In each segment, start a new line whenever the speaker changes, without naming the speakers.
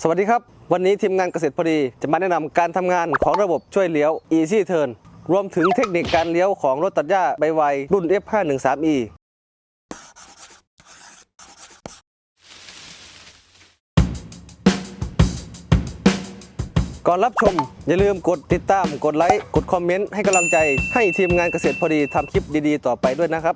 สวัสดีครับ วันนี้ทีมงานเกษตรพอดี จะมาแนะนำการทำงานของระบบช่วยเลี้ยว Easy Turn รวมถึงเทคนิคการเลี้ยวของรถตัดหญ้าใบไวรุ่น F513E ก่อนรับชม อย่าลืมกดติดตามกดไลค์กดคอมเมนต์ให้กำลังใจ ให้ทีมงานเกษตรพอดีทำคลิปดีๆ ต่อไปด้วยนะครับ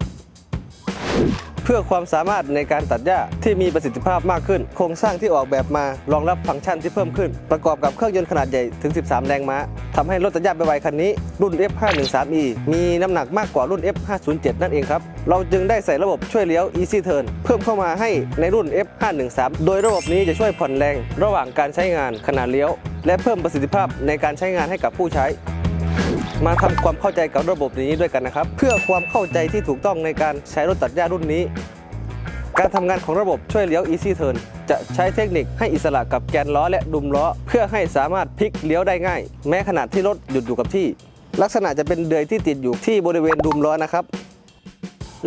เพื่อความสามารถในการตัดหญ้าที่มีประสิทธิภาพมากขึ้น โครงสร้างที่ออกแบบมารองรับฟังก์ชันที่เพิ่มขึ้น ประกอบกับเครื่องยนต์ขนาดใหญ่ถึง 13 แรงม้าทำให้รถตัดหญ้าใบไวคันนี้รุ่น F513E มีน้ำหนักมากกว่ารุ่น F507 นั่นเองครับเราจึงได้ใส่ระบบช่วยเลี้ยว Easy Turn เพิ่มเข้ามาให้ในรุ่น F513 โดยระบบนี้จะช่วยผ่อนแรง ระหว่างการใช้งานขณะเลี้ยว และเพิ่มประสิทธิภาพในการใช้งานให้กับผู้ใช้ มาทำความเข้าใจกับระบบนี้ด้วยกันนะครับ เพื่อความเข้าใจที่ถูกต้องในการใช้รถตัดหญ้ารุ่นนี้ การทำงานของระบบช่วยเลี้ยว Easy Turn จะใช้เทคนิคให้อิสระกับแกนล้อและดุมล้อ เพื่อให้สามารถพลิกเลี้ยวได้ง่าย แม้ขณะที่รถหยุดอยู่กับที่ ลักษณะจะเป็นเดือยที่ติดอยู่ที่บริเวณดุมล้อนะครับ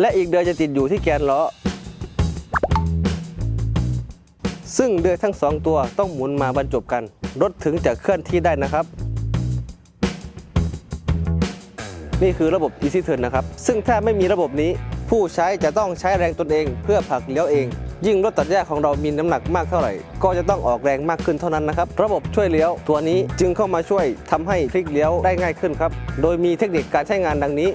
และอีกเดือยจะติดอยู่ที่แกนล้อซึ่งเดือยทั้งสองตัวต้องหมุนมาบรรจบกัน รถถึงจะเคลื่อนที่ได้นะครับ นี่คือระบบ Easy Turn นะครับ ซึ่งถ้าไม่มีระบบนี้ ผู้ใช้จะต้องใช้แรงตนเองเพื่อผลักเลี้ยวเอง ยิ่งรถตัดหญ้าของเรามีน้ำหนักมากเท่าไหร่ ก็จะต้องออกแรงมากขึ้นเท่านั้นนะครับ ระบบช่วยเลี้ยวตัวนี้จึงเข้ามาช่วยทำให้พลิกเลี้ยวได้ง่ายขึ้นครับ โดยมีเทคนิคการใช้งานดังนี้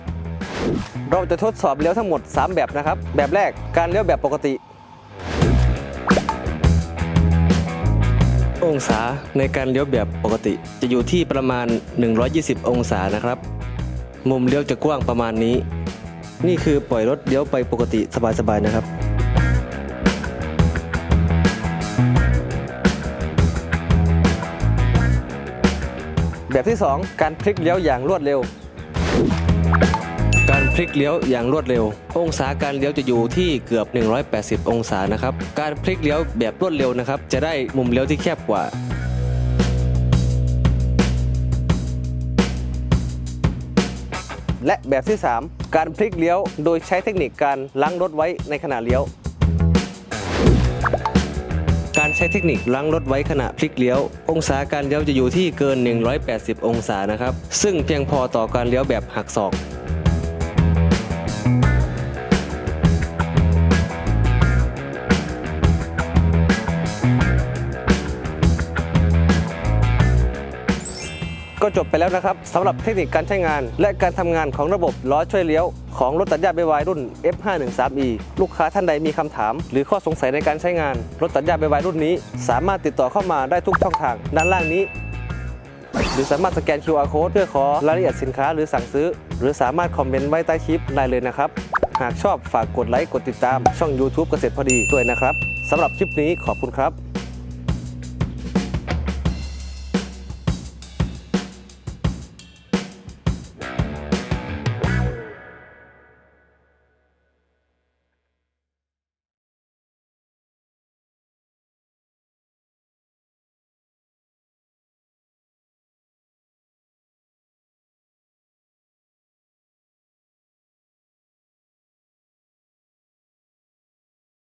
เราจะทดสอบเลี้ยวทั้งหมด 3 แบบนะครับ แบบแรกการเลี้ยวแบบปกติ องศาในการเลี้ยวแบบปกติ จะอยู่ที่ประมาณ 120 องศานะครับ มุมเลี้ยวจะกว้างประมาณนี้ นี่คือปล่อยรถเลี้ยวไปปกติสบายๆนะครับแบบที่ 2 การพลิกเลี้ยวอย่างรวดเร็ว การพลิกเลี้ยวอย่างรวดเร็ว องศาการเลี้ยวจะอยู่ที่เกือบ 180 องศานะครับ การพลิกเลี้ยวแบบรวดเร็วนะครับ จะได้มุมเลี้ยวที่แคบกว่า และแบบที่ 3 การพลิกเลี้ยว โดยใช้เทคนิคการล้างรถไว้ในขณะเลี้ยว การใช้เทคนิคล้างรถไว้ขณะพลิกเลี้ยว องศาการเลี้ยวจะอยู่ที่เกิน 180 องศานะครับ ซึ่งเพียงพอต่อการเลี้ยวแบบหักศอก ก็จบไปแล้วนะครับสำหรับเทคนิคการใช้งาน และการทำงานของระบบล้อช่วยเลี้ยวของรถตัดหญ้าใบวายรุ่น F513E ลูกค้าท่านใดมีคำถาม หรือข้อสงสัยในการใช้งาน รถตัดหญ้าใบวายรุ่นนี้ สามารถติดต่อเข้ามาได้ทุกช่องทางด้านล่างนี้ หรือสามารถสแกน QR code เพื่อขอรายละเอียดสินค้าหรือสั่งซื้อ หรือสามารถคอมเมนต์ไว้ใต้คลิปได้เลยนะครับ หากชอบฝากกดไลค์กดติดตามช่อง YouTube เกษตรพอดีด้วยนะครับสำหรับคลิปนี้ขอบคุณครับ